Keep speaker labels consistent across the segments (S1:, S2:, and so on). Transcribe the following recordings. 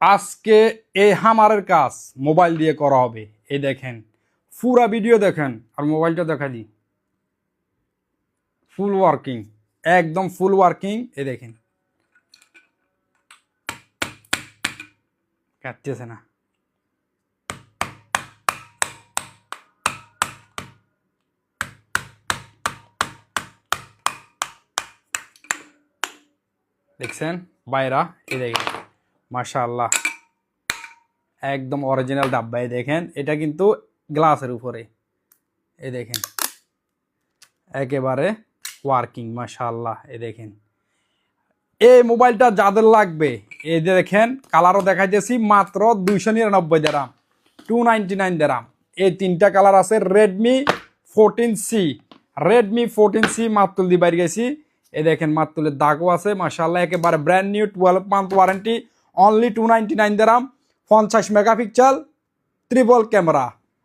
S1: আজকে এই হামারের কাজ মোবাইল দিয়ে করা হবে। এই দেখেন, পুরা ভিডিও দেখেন, আর মোবাইলটা দেখা দিই। ফুল ওয়ার্কিং একদম ফুল ওয়ার্কিং এ দেখেন। কাটতেছে না। দেখছেন? বাইরা এ দেখেন। মাশাআল্লাহ। একদম অরিজিনাল ডাব্বাই দেখেন। এটা কিন্তু গ্লাসের উপরে। এই দেখেন। একেবারে ওয়ার্কিং মাশাআল্লাহ, এই দেখেন। এই মোবাইলটা যাদের লাগবে, এই যে দেখেন, কালারও দেখাইতেছি, মাত্র দুইশো নিরানব্বই দেরাম টু নাইনটি নাইন দেরাম এই তিনটা কালার আছে Redmi fourteen C Redmi fourteen C মাতুল দিয়ে বাইরে গেছি। এই দেখেন মাতুলের দাগও আছে, মাশাআল্লাহ, একেবারে brand new twelve month warranty only two ninety nine dirham পঞ্চাশ মেগাপিক্সেল ত্রিপল ক্যামেরা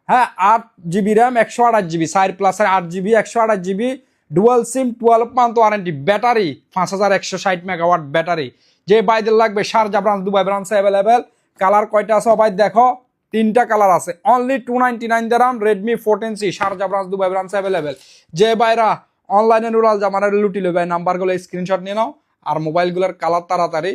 S1: হ্যাঁ আট জিবি র্যাম একশো আঠাশ জিবি সাইড প্লাসের আট জিবি একশো আঠাশ GB dual SIM twelve month warranty battery পাঁচ হাজার একশো ষাট মেগাওয়াট ব্যাটারি যে বাইদের লাগবে Sharjah branch Dubai branch available colour কয়টা আছে সবাই দেখো? তিনটা কালার আছে। Only two ninety nine dirham Redmi fourteen C Sharjah branch Dubai branch available যে বাইরা অনলাইনে নুরাল জামানের লুটি লইবে নাম্বারগুলো স্ক্রিনশট নিয়ে নাও, আর মোবাইলগুলোর কালার তাড়াতাড়ি